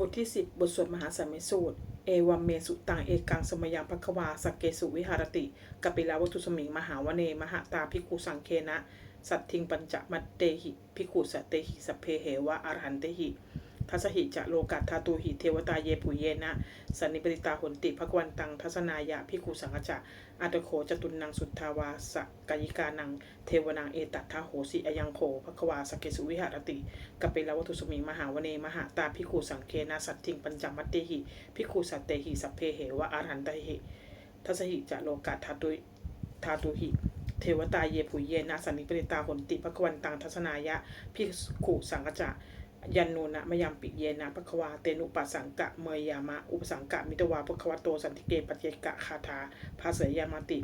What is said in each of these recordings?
บทที่ 10 บทสวดมหาสัมมิสูตร เอวัมเมสุตังเอกังสมยังภควาสักเกสุวิหารติกปิลาวัตุสมิง มหาวเน มหาตาภิกขุสังเคนะ สัตทิงปัญจมัตเตหิภิกขุสัตเตหิสัพเพเหวะอรหันเตหิ ทัสหิจะโลกัตทาตุหิเทวตาเยปุเยนะ สันนิปติตาหนติภควันตังทัศนายะภิกขุสังฆจะอัตโขจตุนังสุทธาวาสกายิกานัง เทวนังเอตัทธาโหสิอยังโขภควาสเกสุวิหารติกเปิลวัตุสมิงมหาวเนมหาตาภิกขุสังเคนะสัตทิงปัญจมัตเตหิภิกขุสัตเตหิสัพเพเหวะอรันตหิทัสหิจะโลกัตทาตุทาตุหิเทวตาเยปุเยนะสันนิปริตาหนติภควันตังทัศนายะภิกขุสังฆจะ ยันโนนะมยามปิเยนะภควาเตนุปัสสังกะเมยยามะ อุปสังกะมิตวาภควาโตสันติเกปัจเจกะคาถาภาเสยยามติ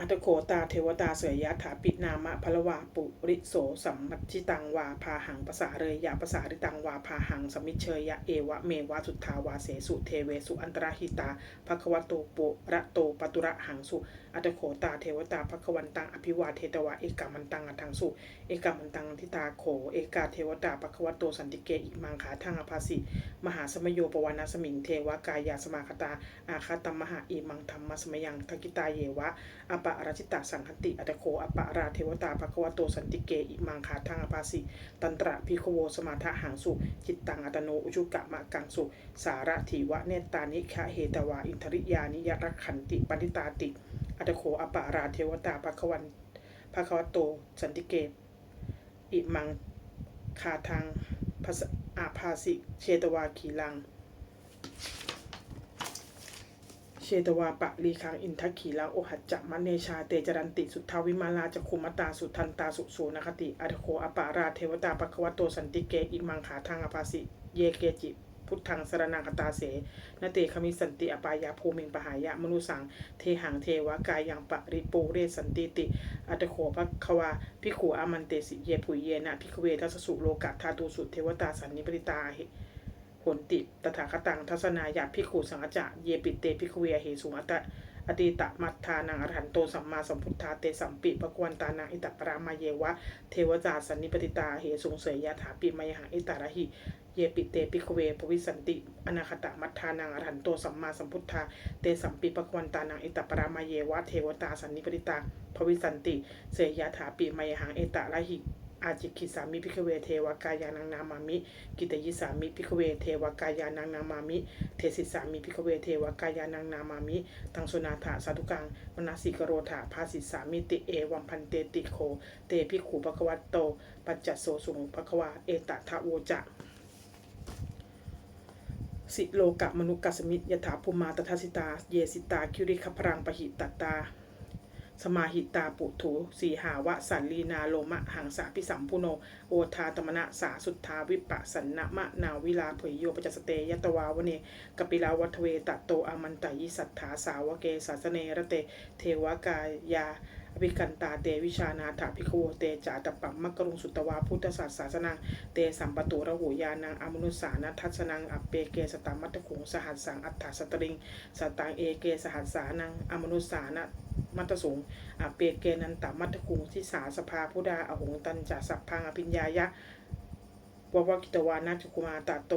อัตโคตาเทวตาเสยยะถาปินามะพลวาปุริโสสัมมัชิตังวาพาหังภาษาเรยยะภาษาริตังวาพาหังสมิเชยยะเอวะเมวะสุทธาวาเสสุเทเวสุอันตรหิตาภควโตปุระโตปตุระหังสุอัตโขตาเทวตาภควันตังอภิวาเทตวะเอกามันตังอัทังสุเอกามันตังทิตาโขเอกาเทวตาภควโตสันติเกอิมังขาทังอภาสิมหาสมโยปวานาสมิงเทวกายาสมาคตาอาคาตัมมหาอิมังธรรมสมยังทกิตาเยวะอปปะราชิตาสังคติ อัตโคอปะราเทวตาภควโตสันติเก อิมังคาทังอภาสิ ตันตระพิคโวสมาทะหังสุ จิตตังอัตโน อุจุกะมะกังสุ สาระถีวะเนตานิคะเหตวา อินทริยานิยรักขันติปณิตาติ อัตโคอปะราเทวตาภควันภควโตสันติเก อิมังคาทังภาษอาภาสิ เชตวาขีลัง เชตวาปะลีคังอินทขีลังโอหัจจะมะเนชาเตจรันติสุทธาวิมาลาจคุมตาสุทันตาสุสูนคติอัตโคอปาราเทวตาปะควโตสันติเกอิมังขาทางอภาสิเยเกจิพุทธังสรนังคตาเสนเตคมิสันติอปายาภูมิงปหายะมนุสัง เทหังเทวกายยังปะริปูเรสันติติ อัตโขภควาพิขูอามันเตสิเยปุยเยนะพิกเวทัสสุโลกะธาตุสุเทวตาสันนิปริตา หนติตถาคตังทัศนายาพิขูสังฆจะเยปิเตพิกเวเหสุอัตตะอดีตมัทธานังอรหันโตสัมมาสัมพุทธาเตสัมปิปะกวันตานังอิตปรามาเยวะ เทวจาสันนิปติตาเหสุงเสยยะถาปิมยหังอิตารหิเยปิเตปิกเวปวิสันติ อนาคตมัทธานังอรหันโตสัมมาสัมพุทธาเตสัมปิปะกวันตานังอิตปรามาเยวะ เทวตาสันนิปติตาภวิสันติ เสยยะถาปิมยหังเอตารหิ อาจิกิสามิพิกเวเทวกายานังนามามิ กิตยิสามิพิกเวเทวกายานังนามามิ เทสิสามิพิกเวเทวกายานังนามามิ ตังสุนาถาสาธุกังมนาสิกโรธาภาสิสามิติเอวัมพันเตติโค เตพิขูปะกวัตโต ปัจจโสสุงปะกวาเอตทะโวจะสิโลกะมนุกัสมิยถาภูมาตทัสิตา เยสิตาคิริคพรังปหิตตตา สมาหิตาปุถุสีหาวะสันลีนาโลมะหังสาพิสัมพุโน โอทาตมณะสาสุทธาวิปะสันนะมะนาวิลาเผยโยปจัสเตยตวาวเนกปิลาวัทเวตะโตอามันตยิสัทธาสาวเกสาสเนระเต เทวกายา อภิกันตาเตวิชานาถาภิโวเตจาตปัมมะกรุงสุตวาพุทธศาสาสนังเตสัมปตุระหูยานังอมนุสานัทัสนังอัปเปเกสตามัตตุงสหัสสังอัฏฐสตริงสตังเอเกสหัสสานังอมนุสานะมัตตสุงอเปเกนันตมัตตคุงทิสาสภาพุดาอหงตันจะสัพพังอภิญญายะววกิตวานาจุกุมาตาโต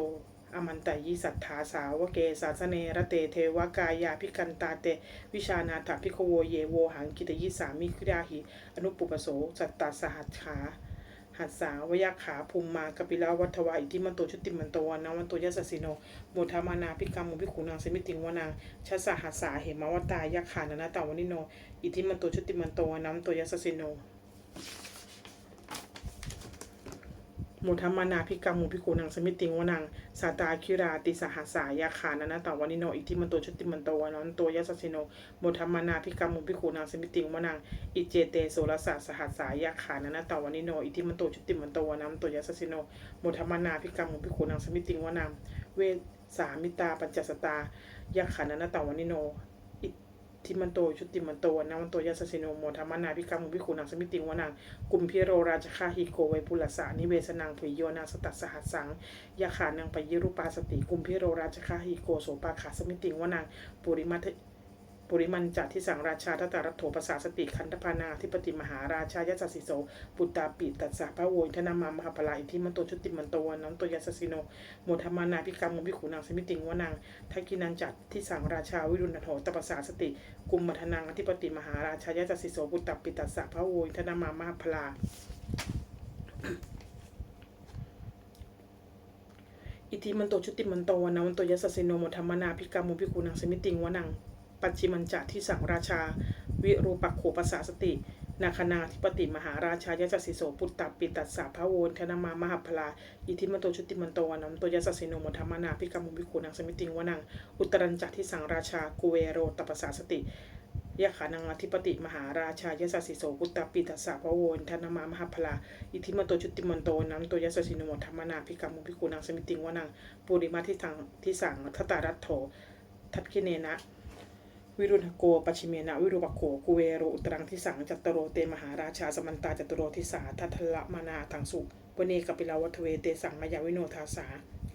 อมันตยิสัทธาสาวเกสาสเนระเตเทวกายาพิกันตาเต วิชานาถพิกโวเยโวหังกิตยิสามิคุดาหิ อนุปุปโสสัตตาสหัสขาหัสสาวยาขาภูมิมากปิลาวัทวาอิทิมันโตชุติมันโตวานวันโตยสสสิโนโมทามานาพิกรรมุพิขุนางเสมิติงวานางชัสหัสสาเหมาวตายาขานานาตาวนิโน อิทิมันโตชุติมันโตวานวันโตยสสสิโน มทัมานาพิกรรมมุพิโกนังสมิติงวนังสาตาคิราติสหัสสายาขานานาตาวานิโนอิทิมันโตชุติมันโตวานันโตยัสสิโนโมทัมานาพิกรรมมุพิโกนังสมิติงวนังอิเจเตโสรสะสหัสสายาขานานาตาวานิโนอิทิมันโตชุติมันโตวานันโตยัสสิโนโมทัมานาพิกรรมมุพิโกนังสมิติงวนังเวสามิตาปัญจสตายาขานานาตาวานิโน ทิมันโตชุติมันโตนาวันโตยาสสิโนโมธรรมนาพิกามุพิคุนังสมิติงวนังกุมพิโรราชคาฮิโกไวปุลสานิเวสนังผุยโยนาสตัสสหัสสังยาขานังปยิรุปาสติกุมพิโรราชคาฮิโกโสปาขาสมิติงวนังปุริมัท ปุริมันจัดทิสังราชาทัตตารัตโถภาษาสติขันธพานาธิปติมหาราชายสัสสิโสปุตตาปิตัสสะพระโวยธนามามหาพลาอิทิมันโตชุติมันโตวันน้ำโตยัสสสิโนโมธรรมานาพิกรรมมุพิขุนางสมิติงวนังทักกินันจัตทิสังราชาวิรุณโถตปสาสติ กุมมัทนังอธิปติมหาราชายสัสสิโสปุตตาปิตัสสะพระโวยธนามามหาพลาอิทิมันโตชุติมันโตวันนาวันโตยัสสิโนโมธรรมนาพิกรรมมุพิกุนังสมิติงวนัง ปัจจิมันจะที่สังราชา วิรูปักโขภาษาสติ นาคนาธิปติมหาราชายสัสสิโสปุตตปิตัสสะพระโวนธนามามหาพลา อิทิมันโตชุติมันโตวนันโตยัสสิโนมธรรมนาพิกรรมมุพิกุนังสมิติงวนัง อุตรัญจะที่สังราชากุเวโรตปสาสติยะขานังอธิปติมหาราชายสัสสิโสพุตตาปิตัสสะพะโวนธนามามหาพลา อิทิมโตชุติมันโตนัมโตยัสสิโนโมธรรมนาภิกรรมุภิกุนังสมิติงวนังปุริมาทิทังทิสังทัตตารัตโถทัตคิเนนะ วิรุณโกปัชิเมนะวิรุปโขกุเวโรอุตรังทิสังจัตตโรเตมหาราชาสมันตาจัตตโรทิสาทัทละมานาทังสุวเนกปิลาวัตเวเตสังมายาวิโนทาสา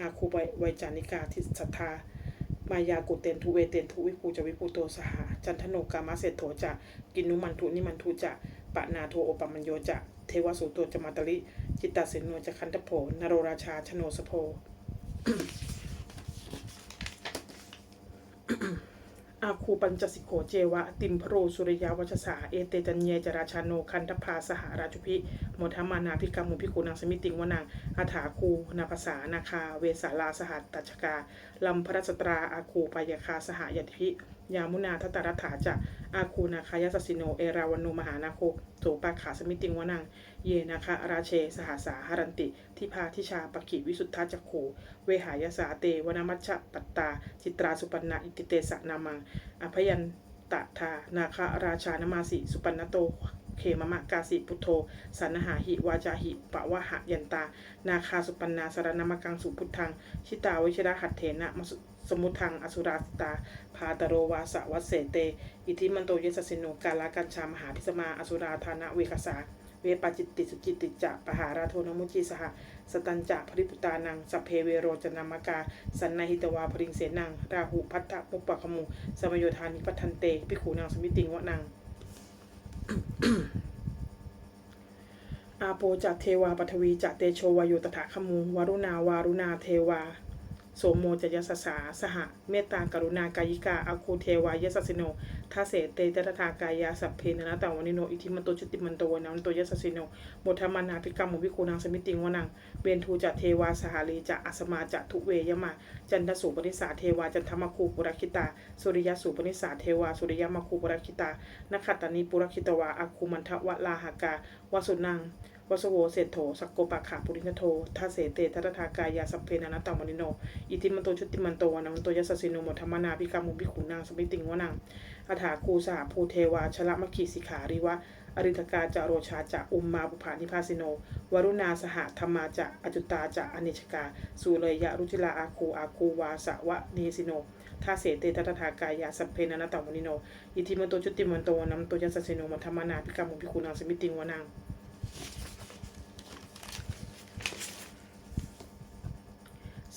อาคูไวไวจานิกาทิสัทธามายากุเตนทุเวเตนทุวิปูจวิปูโตสหาจันทโนกามาเศรษโถจะกินุมันทุนิมันทุจะปะนาโทโอปมัญโยจะเทวสุตโตจมาตลิจิตตาเสนโนจะคันทโพนโรราชาชโนสโพ อาคูปัญจสิโกเจวะ ติมพโรสุริยาวัชสา เอเตจันเยจราชาโนคันทพาสหราชุพิโมทมานาพิกรรมุพิกุนังสมิติงวนังอาถาคูนาภาษานาคา เวสาลาสหัตตชกา ลัมพระสตราอาคูปายคาสหายพิ ยามุนาทัตตรัฐาจะอาคูนาคายสสิโน เอราวันโนมหานาโคโสปาขาสมิติงวนัง เยนาคาราเช สหาสาหารันติ ทิพาทิชาปกิวิสุทธาจักโข เวหายสาเตวนามัชชะปัตตา จิตราสุปันนาอิติเตสะนามัง อภยันตทา นาคาราชานมาสิ สุปันนโตเขมมะกาสิพุทโธสันหาหิวาจาหิปะวะหะยันตา นาคาสุปันนาสารนามกังสุพุทธัง ชิตาวิชราหัตเถนะมสุ สมุทังอสุราสตา พาตโรวาสวัสเสเต อิทิมันโตเยสสิโนกาลากัญชามหาพิสมาอสุราธานะเวกสาเวปาจิตติสุจิตติจะปหาราโทนมุจีสหสตัญจะภริปุตานังสพเพเวโรจนามกา สันนหิตวาพริงเสนัง ราหุพัทธมุปปะขมุสมโยธานิปัทันเตปิขูนางสมิติงวะนังอาโปจากเทวาปทวีจากเตโชวายุตถาคมูวารุณาวารุณาเทวา โสมโมจยสสาสหะเมตตากรุณากายิกาอาคูเทวายสสิโนทาเสเตตตถากายาสัพเพนนะตาวนิโนอิทิมันโตชุติมันโตวนันโตยสสิโนโมทมานาภิกรรมมุวิคูนางสมิติงวนังเวนทูจะเทวาสหาลีจะอัสมาจะทุเวยมา จันทสุปนิสาเทวาจันทมคูปุรคิตา สุริยสุปนิสาเทวาสุริยมคูปุรคิตานขัตตานิปุรคิตวาอาคูมันทวะลาหากาวสุนัง วสโวเศรษโถสักโกปะขาปุรินโททาเสเตทัตถากายาสัพเพนานาตามนิโน อิติมันโตชุติมันโตวานันโตยัสสิโนมธรรมนาภิกรรมุภิขุนางสมิติงวนังอาถาคูสหภูเทวาชละมะคีสิขาริวะอริทกาจะโรชาจะอุมมาบุภานิพาสิโน วรุณาสหธรรมาจะอจุตาจะอเนชกาสุเลยยะรุจิลาอาคูอาคูวาสวะเนสิโนทาเสเตทัตถากายาสัพเพนานาตามนิโน อิติมันโตชุติมันโตวานันโตยัสสิโนมธรรมนาภิกรรมุภิขุนางสมิติงวนัง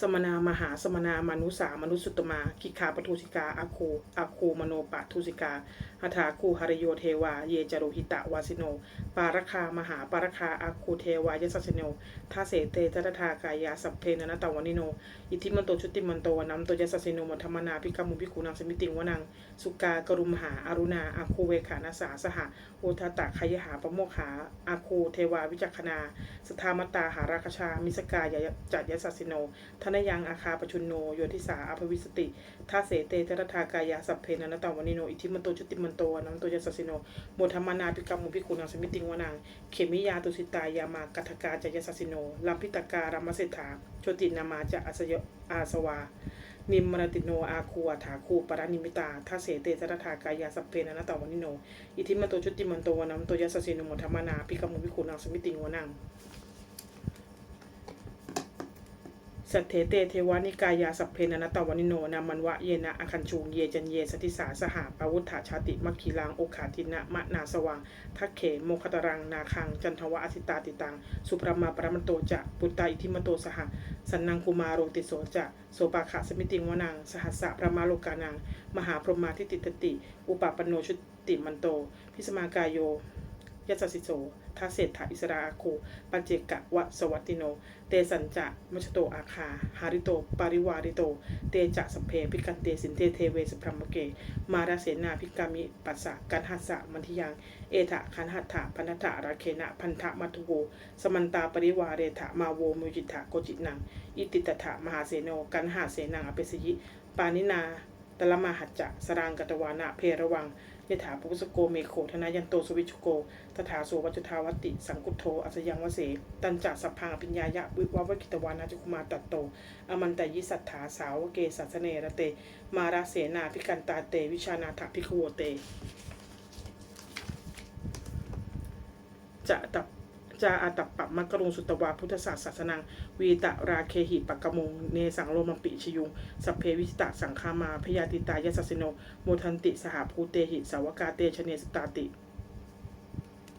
สมนามหาสมนามนุสามนุสุตมาคิขาปทุสิกาอาคูอาคูมโนปะทุสิกาหถาคูหริโยเทวา เยจารุหิตะวาสิโน ปารคามหาปารคาอาคูเทวายสัสิโนทาเสเตทัตถากายาสัพเพนนะตวานิโน อิทิมันโตชุติมันโตนัมโตยสัสิโนมัทมนาภิกรรมุภิกุนังสมิติงวนัง สุกากรุมหาอารุณาอาคูเวขานาสาสหะโอทตะขยหาปโมขาอาคูเทวาวิจักขณาสทามตาหาราคชามิสกายจัดยสัสสิโนทนยังอาคาปชุนโนโยทิสาอภวิสติทาเสเตทรทากายาสัพเพนันตาวานิโน อิทิมันโตชุติมันโตนันโตยสัสสิโนโมธรรมนาภิกรรมุภิกุนังสมิติงวนังเขมิยาตุสิตายามากัทกาจยสัสสิโนลัมพิตการามเสถาโชตินามาจะอาสยอาสวานิมมรติโนอาคูอถาคูปรานิมิตาทาเสเตจรทากายาสัพเพนันตาวานิโน อิทิมันโตชุติมันโตนันโตยสัสสิโนโมธรรมนาภิกรรมุภิกุนังสมิติงวนัง สัทเทเตเทวานิกายาสัพเพนนตวานิโนนามันวะเยนะอคันชูงเยจันเยสติสาสหาปวุธาชาติมัคคีลังโอขาทินะมะนาสวังทักเขโมคตรังนาคัง จันทวะอสิตาติตัง สุปรมาปรมันโตจะปุตตาอิทิมโตสหสันนังกุมารโรติโสจะโสปาขะสมิติงวนัง สหัสสะพระมาโลกานัง มหาพรหมาทิติตติ อุปปันโนชุติมันโต พิสมากายโย ยัสสิโสทาเศรษฐาอิสราอาคูปัจเจกะวะสวัตติโน เตสัญจะมัชโตอาคา หาริโต ปาริวาริโต เตจะสพเพพิกันเตสินเตเทเวสพรหมเก มาราเสนาพิกามิปัสสะกันหัสสะมันทิยัง เอถะคันหัตถะพันธะราเคนะพันธะมัทุโวสมันตาปริวาเรถะมาโวมุจิตะโกจินัง อิติตถะมหาเสโนกันหาเสนังอเปสยิ ปานินา ตละมาหัจจะสรางกตวานะเพระวังยถาปุสโกเมโคธนายันโตสวิชโกตถาโสวัจทาวติ สังกุโทอัสยังวเส ตันจัสัพพังอภิญญายะวิวัวกิตวานาจุคุมาตัตโต อมันตยิสัทธาสาวเกสัสเนระเต มาราเสนาพิกันตาเต วิชานาถพิคโวเต จะตับ จาอาตับปับมักรุงสุตวาพุทธศาสศาสนัง วีตะราเคหิปะกมงเนสังโลมปิชยุง สัพเพวิสตะสังคามาพยาติตายสสสิโน โมทันติสหภูเตหิสาวกาเตชเนสตาติ